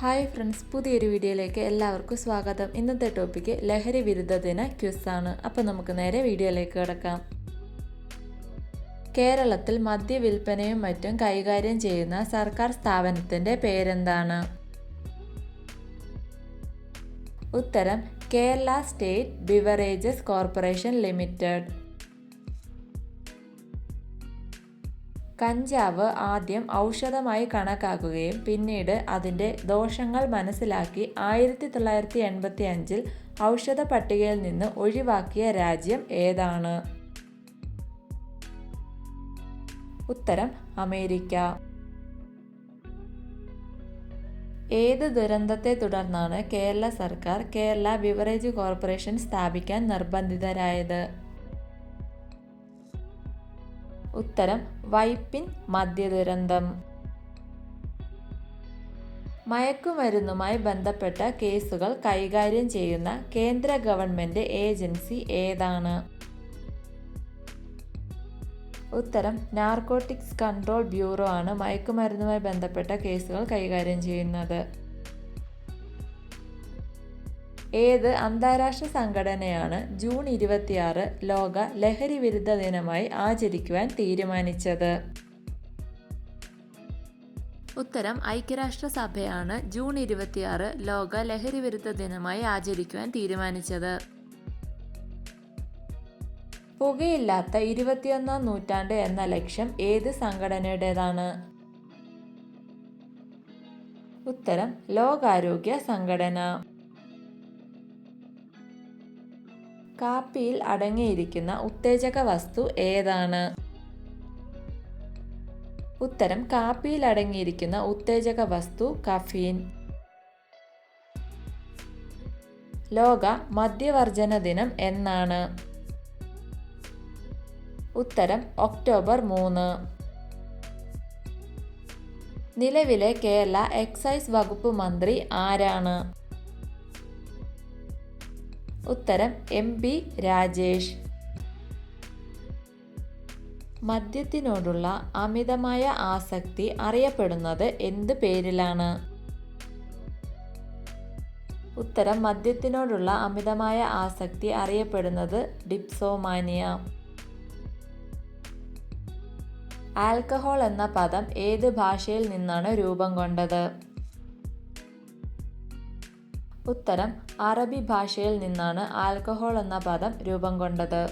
Hi friends പുതിയൊരു വീഡിയോയിലേക്ക് എല്ലാവർക്കും സ്വാഗതം. ഇന്നത്തെ ടോപ്പിക്ക് ലഹരി വിരുദ്ധ ദിന ക്വിസാണ് അപ്പോൾ നമുക്ക് നേരെ വീഡിയോയിലേക്ക് കിടക്കാം. കേരളത്തിൽ മദ്യ മദ്യവിൽപ്പനയും മറ്റും കൈകാര്യം ചെയ്യുന്ന സർക്കാർ സ്ഥാപനത്തിന്റെ പേരെന്താണ്? ഉത്തരം Kerala state beverages corporation limited. കഞ്ചാവ് ആദ്യം ഔഷധമായി കണക്കാക്കുകയും പിന്നീട് അതിന്റെ ദോഷങ്ങൾ മനസ്സിലാക്കി ആയിരത്തി തൊള്ളായിരത്തി എൺപത്തി അഞ്ചിൽ ഔഷധ പട്ടികയിൽ നിന്ന് ഒഴിവാക്കിയ രാജ്യം ഏതാണ്? ഉത്തരം അമേരിക്ക. ഏത് ദുരന്തത്തെ തുടർന്നാണ് കേരള സർക്കാർ കേരള ബിവറേജ് കോർപ്പറേഷൻ സ്ഥാപിക്കാൻ നിർബന്ധിതരായത്? ഉത്തരം വൈപ്പിൻ മദ്യദുരന്തം മയക്കുമരുന്നുമായി ബന്ധപ്പെട്ട കേസുകൾ കൈകാര്യം ചെയ്യുന്ന കേന്ദ്ര ഗവൺമെന്റ് ഏജൻസി ഏതാണ്? ഉത്തരം നാർക്കോട്ടിക്സ് കൺട്രോൾ ബ്യൂറോ ആണ് മയക്കുമരുന്നുമായി ബന്ധപ്പെട്ട കേസുകൾ കൈകാര്യം ചെയ്യുന്നത്. ഏത് അന്താരാഷ്ട്ര സംഘടനയാണ് ജൂൺ ഇരുപത്തിയാറ് ലോക ലഹരി വിരുദ്ധ ദിനമായി ആചരിക്കുവാൻ തീരുമാനിച്ചത്? ഉത്തരം ഐക്യരാഷ്ട്രസഭയാണ് ജൂൺ ഇരുപത്തിയാറ് ലോക ലഹരി വിരുദ്ധ ദിനമായി ആചരിക്കുവാൻ തീരുമാനിച്ചത്. പുകയില്ലാത്ത ഇരുപത്തിയൊന്നാം നൂറ്റാണ്ട് എന്ന ലക്ഷ്യം ഏത് സംഘടനയുടേതാണ്? ഉത്തരം ലോകാരോഗ്യ സംഘടന. കാപ്പിയിൽ അടങ്ങിയിരിക്കുന്ന ഉത്തേജക വസ്തു ഏതാണ്? ഉത്തരം കാപ്പിയിൽ അടങ്ങിയിരിക്കുന്ന ഉത്തേജക വസ്തു കഫീൻ. ലോക മദ്യവർജന ദിനം എന്നാണ്. ഉത്തരം ഒക്ടോബർ മൂന്ന്. നിലവിലെ കേരള എക്സൈസ് വകുപ്പ് മന്ത്രി ആരാണ്? ഉത്തരം എം പി രാജേഷ്. മദ്യത്തിനോടുള്ള അമിതമായ ആസക്തി അറിയപ്പെടുന്നത് എന്ത് പേരിലാണ്? ഉത്തരം മദ്യത്തിനോടുള്ള അമിതമായ ആസക്തി അറിയപ്പെടുന്നത് ഡിപ്സോമാനിയ. ആൽക്കഹോൾ എന്ന പദം ഏത് ഭാഷയിൽ നിന്നാണ് രൂപം കൊണ്ടത്? ഉത്തരം അറബി ഭാഷയിൽ നിന്നാണ് ആൽക്കഹോൾ എന്ന പദം രൂപം കൊണ്ടത്.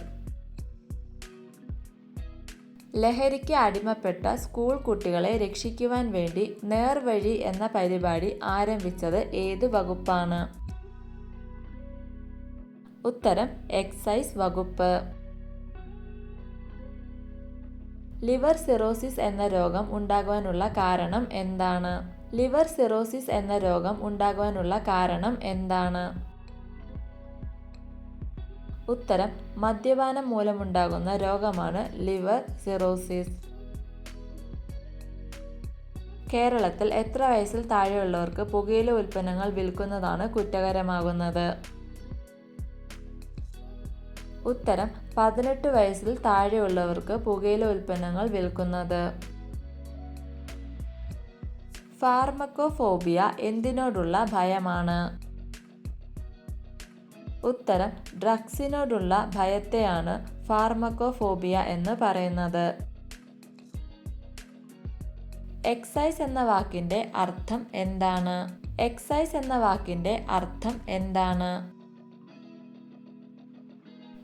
ലഹരിക്ക് അടിമപ്പെട്ട സ്കൂൾ കുട്ടികളെ രക്ഷിക്കുവാൻ വേണ്ടി നേർവഴി എന്ന പരിപാടി ആരംഭിച്ചത് ഏത് വകുപ്പാണ്? ഉത്തരം എക്സൈസ് വകുപ്പ്. ലിവർ സിറോസിസ് എന്ന രോഗം ഉണ്ടാകുവാനുള്ള കാരണം എന്താണ്? ലിവർ സിറോസിസ് എന്ന രോഗം ഉണ്ടാകുവാനുള്ള കാരണം എന്താണ്? ഉത്തരം മദ്യപാനം മൂലമുണ്ടാകുന്ന രോഗമാണ് ലിവർ സിറോസിസ്. കേരളത്തിൽ എത്ര വയസ്സിൽ താഴെയുള്ളവർക്ക് പുകയില ഉൽപ്പന്നങ്ങൾ വിൽക്കുന്നതാണ് കുറ്റകരമാകുന്നത്? ഉത്തരം പതിനെട്ട് വയസ്സിൽ താഴെയുള്ളവർക്ക് പുകയില ഉൽപ്പന്നങ്ങൾ വിൽക്കുന്നത്. ഫാർമക്കോഫോബിയ എന്തിനോടുള്ള ഭയമാണ്? ഉത്തരം ഡ്രഗ്സിനോടുള്ള ഭയത്തെയാണ് ഫാർമക്കോഫോബിയ എന്ന് പറയുന്നത്. എക്സൈസ് എന്ന വാക്കിന്റെ അർത്ഥം എന്താണ്? എക്സൈസ് എന്ന വാക്കിന്റെ അർത്ഥം എന്താണ്?